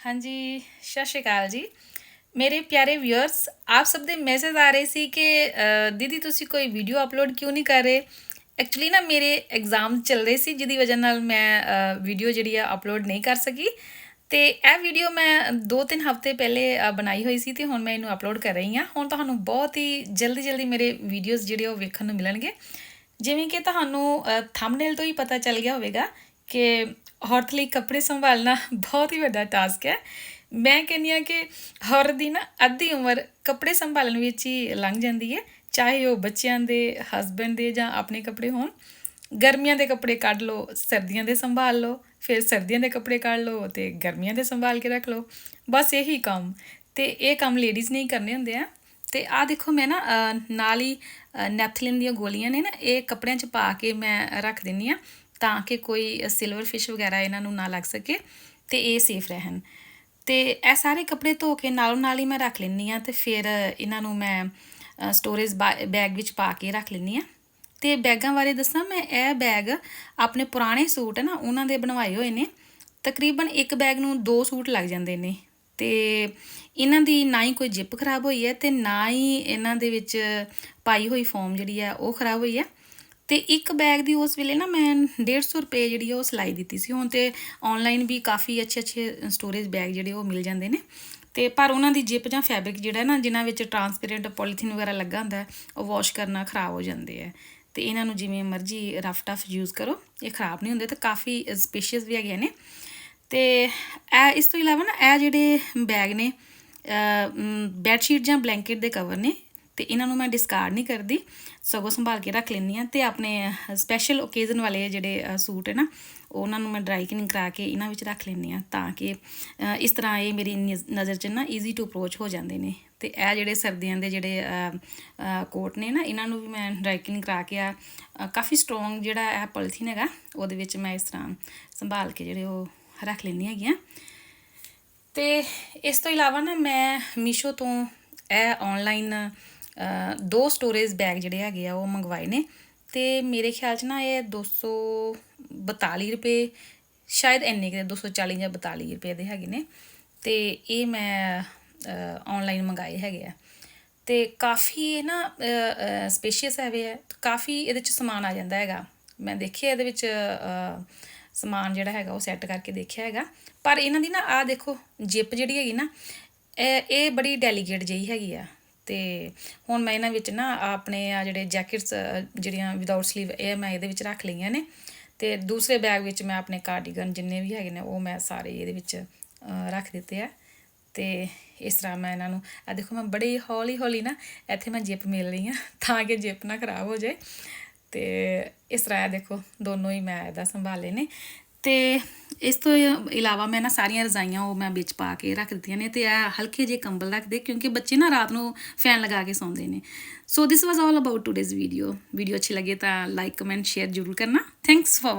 ਹਾਂਜੀ, ਸਤਿ ਸ਼੍ਰੀ ਅਕਾਲ ਜੀ। ਮੇਰੇ ਪਿਆਰੇ ਵਿਊਅਰਸ ਆਪ ਸਭ ਦੇ ਮੈਸੇਜ ਆ ਰਹੇ ਸੀ ਕਿ ਦੀਦੀ ਤੁਸੀਂ ਕੋਈ ਵੀਡੀਓ ਅਪਲੋਡ ਕਿਉਂ ਨਹੀਂ ਕਰ ਰਹੇ? ਐਕਚੁਅਲੀ ਨਾ ਮੇਰੇ ਐਗਜ਼ਾਮ ਚੱਲ ਰਹੇ ਸੀ, ਜਿਹਦੀ ਵਜ੍ਹਾ ਨਾਲ ਮੈਂ ਵੀਡੀਓ ਜਿਹੜੀ ਆ ਅਪਲੋਡ ਨਹੀਂ ਕਰ ਸਕੀ। ਤੇ ਇਹ ਵੀਡੀਓ ਮੈਂ 2-3 ਹਫ਼ਤੇ ਪਹਿਲੇ ਬਣਾਈ ਹੋਈ ਸੀ ਤੇ ਹੁਣ ਮੈਂ ਇਹਨੂੰ ਅਪਲੋਡ ਕਰ ਰਹੀ ਹਾਂ। ਹੁਣ ਤੁਹਾਨੂੰ ਬਹੁਤ ਹੀ ਜਲਦੀ ਜਲਦੀ ਮੇਰੇ ਵੀਡੀਓਜ਼ ਜਿਹੜੇ ਉਹ ਵੇਖਣ ਨੂੰ ਮਿਲਣਗੇ। ਜਿਵੇਂ ਕਿ ਤੁਹਾਨੂੰ ਥੰਬਨੇਲ ਤੋਂ ਹੀ ਪਤਾ ਚੱਲ ਗਿਆ ਹੋਵੇਗਾ ਕਿ ਔਰਤ ਲਈ ਕੱਪੜੇ ਸੰਭਾਲਣਾ ਬਹੁਤ ਹੀ ਵੱਡਾ ਟਾਸਕ ਹੈ। ਮੈਂ ਕਹਿੰਦੀ ਹਾਂ ਕਿ ਔਰਤ ਦੀ ਨਾ ਅੱਧੀ ਉਮਰ ਕੱਪੜੇ ਸੰਭਾਲਣ ਵਿੱਚ ਹੀ ਲੰਘ ਜਾਂਦੀ ਹੈ, ਚਾਹੇ ਉਹ ਬੱਚਿਆਂ ਦੇ ਹਸਬੰਡ ਦੇ ਜਾਂ ਆਪਣੇ ਕੱਪੜੇ ਹੋਣ। ਗਰਮੀਆਂ ਦੇ ਕੱਪੜੇ ਕੱਢ ਲਓ, ਸਰਦੀਆਂ ਦੇ ਸੰਭਾਲ ਲਓ, ਫਿਰ ਸਰਦੀਆਂ ਦੇ ਕੱਪੜੇ ਕੱਢ ਲਓ ਤੇ ਗਰਮੀਆਂ ਦੇ ਸੰਭਾਲ ਕੇ ਰੱਖ ਲਓ। ਬਸ ਇਹੀ ਕੰਮ। ਤੇ ਇਹ ਕੰਮ ਲੇਡੀਜ਼ ਨੇ ਕਰਨੇ ਹੁੰਦੇ ਆ। ਤੇ ਆ ਦੇਖੋ ਮੈਂ ਨਾ ਨਾਲ ਹੀ ਨੈਪਥਲਿਨ ਦੀਆਂ ਗੋਲੀਆਂ ਨੇ ਨਾ, ਇਹ ਕੱਪੜਿਆਂ 'ਚ ਪਾ ਕੇ ਮੈਂ ਰੱਖ ਦਿੰਨੀ ਆ ਤਾਂ ਕਿ ਕੋਈ ਸਿਲਵਰ ਫਿਸ਼ ਵਗੈਰਾ ਇਹਨਾਂ ਨੂੰ ਨਾ ਲੱਗ ਸਕੇ ਤੇ ਇਹ ਸੇਫ ਰਹਿਣ। ਤੇ ਇਹ ਸਾਰੇ ਕੱਪੜੇ ਧੋ ਕੇ ਨਾਲੋਂ ਨਾਲ ਹੀ ਮੈਂ ਰੱਖ ਲੈਂਦੀ ਆ ਤੇ ਫਿਰ ਇਹਨਾਂ ਨੂੰ ਮੈਂ ਸਟੋਰੇਜ ਬੈਗ ਵਿੱਚ ਪਾ ਕੇ ਰੱਖ ਲੈਂਦੀ ਆ ਤੇ ਬੈਗਾਂ ਬਾਰੇ ਦੱਸਾਂ ਮੈਂ, ਇਹ ਬੈਗ ਆਪਣੇ ਪੁਰਾਣੇ ਸੂਟ ਹੈ ਨਾ, ਉਹਨਾਂ ਦੇ ਬਣਵਾਏ ਹੋਏ ਨੇ। ਤਕਰੀਬਨ ਇੱਕ ਬੈਗ ਨੂੰ ਦੋ ਸੂਟ ਲੱਗ ਜਾਂਦੇ ਨੇ ਤੇ ਇਹਨਾਂ ਦੀ ਨਾ ਹੀ ਕੋਈ ਜਿਪ ਖਰਾਬ ਹੋਈ ਹੈ ਤੇ ਨਾ ਹੀ ਇਹਨਾਂ ਦੇ ਵਿੱਚ ਪਾਈ ਹੋਈ ਫੋਮ ਜਿਹੜੀ ਹੈ ਉਹ ਖਰਾਬ ਹੋਈ ਹੈ। ਤੇ ਇੱਕ ਬੈਗ ਦੀ ਉਸ ਵੇਲੇ ਨਾ ਮੈਂ 150 ਰੁਪਏ ਜਿਹੜੀ ਉਹ ਸਿਲਾਈ ਦਿੱਤੀ ਸੀ। ਹੁਣ ਤੇ ਆਨਲਾਈਨ ਵੀ ਕਾਫੀ ਅੱਛੇ ਅੱਛੇ ਸਟੋਰੇਜ ਬੈਗ ਜਿਹੜੇ ਉਹ ਮਿਲ ਜਾਂਦੇ ਨੇ। ਤੇ ਪਰ ਉਹਨਾਂ ਦੀ ਜਿਪ ਜਾਂ ਫੈਬਰਿਕ ਜਿਹੜਾ ਨਾ, ਜਿਨ੍ਹਾਂ ਵਿੱਚ ਟਰਾਂਸਪੇਰੈਂਟ ਪੋਲੀਥੀਨ ਵਗੈਰਾ ਲੱਗਾ ਹੁੰਦਾ ਉਹ ਵਾਸ਼ ਕਰਨਾ ਖਰਾਬ ਹੋ ਜਾਂਦੇ ਆ। ਤੇ ਇਹਨਾਂ ਨੂੰ ਜਿਵੇਂ ਮਰਜ਼ੀ ਰਫ ਟਫ ਯੂਜ਼ ਕਰੋ, ਇਹ ਖਰਾਬ ਨਹੀਂ ਹੁੰਦੇ ਤੇ ਕਾਫੀ ਸਪੇਸ਼ੀਅਸ ਵੀ ਹੈਗੇ ਨੇ। ਤੇ ਇਹ, ਇਸ ਤੋਂ ਇਲਾਵਾ ਨਾ ਇਹ ਜਿਹੜੇ ਬੈਗ ਨੇ ਬੈੱਡ ਸ਼ੀਟ ਜਾਂ ਬਲੈਂਕਟ ਦੇ ਕਵਰ ਨੇ ਤੇ ਇਹਨਾਂ ਨੂੰ ਮੈਂ ਡਿਸਕਾਰਡ ਨਹੀਂ ਕਰਦੀ। ਸਗੋਂ ਸੰਭਾਲ ਕੇ ਰੱਖ ਲੈਂਦੀ ਆ ਤੇ ਆਪਣੇ ਸਪੈਸ਼ਲ ਓਕੇਜ਼ਨ ਵਾਲੇ ਜਿਹੜੇ ਸੂਟ ਹੈ ਨਾ, ਉਹਨਾਂ ਨੂੰ ਮੈਂ ਡਰਾਈ ਕਲਿੰਗ ਕਰਾ ਕੇ ਇਹਨਾਂ ਵਿੱਚ ਰੱਖ ਲੈਂਦੀ ਆ ਤਾਂ ਕਿ ਇਸ ਤਰ੍ਹਾਂ ਇਹ ਮੇਰੀ ਨਿਜ਼- ਨਜ਼ਰ 'ਚ ਨਾ ਈਜ਼ੀ ਟੂ ਅਪਰੋਚ ਹੋ ਜਾਂਦੇ ਨੇ। ਤੇ ਇਹ ਜਿਹੜੇ ਸਰਦੀਆਂ ਦੇ ਜਿਹੜੇ ਕੋਟ ਨੇ ਨਾ, ਇਹਨਾਂ ਨੂੰ ਵੀ ਮੈਂ ਡਰਾਈ ਕਲਿੰਗ ਕਰਾ ਕੇ ਆ ਕਾਫੀ ਸਟਰੋਂਗ ਜਿਹੜਾ ਇਹ ਪੋਲੀਥੀਨ ਹੈਗਾ, ਉਹਦੇ ਵਿੱਚ ਮੈਂ ਇਸ ਤਰ੍ਹਾਂ ਸੰਭਾਲ ਕੇ ਜਿਹੜੇ ਉਹ ਰੱਖ ਲੈਂਦੀ ਹੈਗੀ ਆ ਤੇ ਇਸ ਤੋਂ ਇਲਾਵਾ ਨਾ ਮੈਂ ਮੀਸ਼ੋ ਤੋਂ ਇਹ ਆਨਲਾਈਨ ਦੋ ਸਟੋਰੇਜ ਬੈਗ ਜਿਹੜੇ ਹੈਗੇ ਆ, ਉਹ ਮੰਗਵਾਏ ਨੇ ਤੇ ਮੇਰੇ ਖਿਆਲ 'ਚ ਨਾ ਇਹ 242 ਰੁਪਏ, ਸ਼ਾਇਦ ਇੰਨੇ ਕੁ 240 ਜਾਂ 42 ਰੁਪਏ ਦੇ ਹੈਗੇ ਨੇ ਤੇ ਇਹ ਮੈਂ ਆਨਲਾਈਨ ਮੰਗਾਏ ਹੈਗੇ ਆ। ਤੇ ਕਾਫੀ ਇਹ ਨਾ ਸਪੇਸ਼ੀਅਸ ਹੈਵੇ ਹੈ ਕਾਫੀ ਇਹਦੇ ਚ ਸਮਾਨ ਆ ਜਾਂਦਾ ਹੈਗਾ। ਮੈਂ ਦੇਖਿਆ ਇਹਦੇ ਵਿੱਚ ਸਮਾਨ ਜਿਹੜਾ ਹੈਗਾ ਉਹ ਸੈੱਟ ਕਰਕੇ ਦੇਖਿਆ ਹੈਗਾ। ਪਰ ਇਹਨਾਂ ਦੀ ਨਾ ਆ ਦੇਖੋ, ਜਿਪ ਜਿਹੜੀ ਹੈਗੀ ਨਾ, ਇਹ ਬੜੀ ਡੈਲੀਕੇਟ ਜਿਹੀ ਹੈਗੀ ਆ। ਤੇ ਹੁਣ ਮੈਂ ਇਹਨਾਂ ਵਿੱਚ ਨਾ ਆਪਣੇ ਆ ਜਿਹੜੇ ਜੈਕਟਸ ਜਿਹੜੀਆਂ ਵਿਦਆਊਟ ਸਲੀਵ ਇਹ ਮੈਂ ਇਹਦੇ ਵਿੱਚ ਰੱਖ ਲਈਆਂ ਨੇ। ਤੇ ਦੂਸਰੇ ਬੈਗ ਵਿੱਚ ਮੈਂ ਆਪਣੇ ਕਾਰਡੀਗਨ ਜਿੰਨੇ ਵੀ ਹੈਗੇ ਨੇ, ਉਹ ਮੈਂ ਸਾਰੇ ਇਹਦੇ ਵਿੱਚ ਰੱਖ ਦਿੱਤੇ ਆ। ਤੇ ਇਸ ਤਰ੍ਹਾਂ ਮੈਂ ਇਹਨਾਂ ਨੂੰ ਆ ਦੇਖੋ ਮੈਂ ਬੜੀ ਹੌਲੀ ਹੌਲੀ ਨਾ ਇੱਥੇ ਮੈਂ ਜਿਪ ਮਿਲ ਰਹੀ ਹਾਂ ਤਾਂ ਕਿ ਜਿਪ ਨਾ ਖਰਾਬ ਹੋ ਜਾਏ। ਤੇ ਇਸ ਤਰ੍ਹਾਂ ਇਹ ਦੇਖੋ, ਦੋਨੋਂ ਹੀ ਮੈਂ ਇਹਦਾ ਸੰਭਾਲੇ ਨੇ। ਤੇ ਇਸ ਤੋਂ ਇਲਾਵਾ ਮੈਂ ਨਾ ਸਾਰੀਆਂ ਰਜ਼ਾਈਆਂ ਉਹ ਮੈਂ ਵਿੱਚ ਪਾ ਕੇ ਰੱਖ ਦਿੱਤੀਆਂ ਨੇ ਤੇ ਇਹ ਹਲਕੇ ਜਿਹੇ ਕੰਬਲ ਰੱਖਦੇ, ਕਿਉਂਕਿ ਬੱਚੇ ਨਾ ਰਾਤ ਨੂੰ ਫੈਨ ਲਗਾ ਕੇ ਸੌਂਦੇ ਨੇ। ਸੋ ਦਿਸ ਵਾਸ all about today's video video ਅੱਛੀ ਲੱਗੇ ਤਾਂ ਲਾਈਕ ਕਮੈਂਟ ਸ਼ੇਅਰ ਜ਼ਰੂਰ ਕਰਨਾ। Thanks for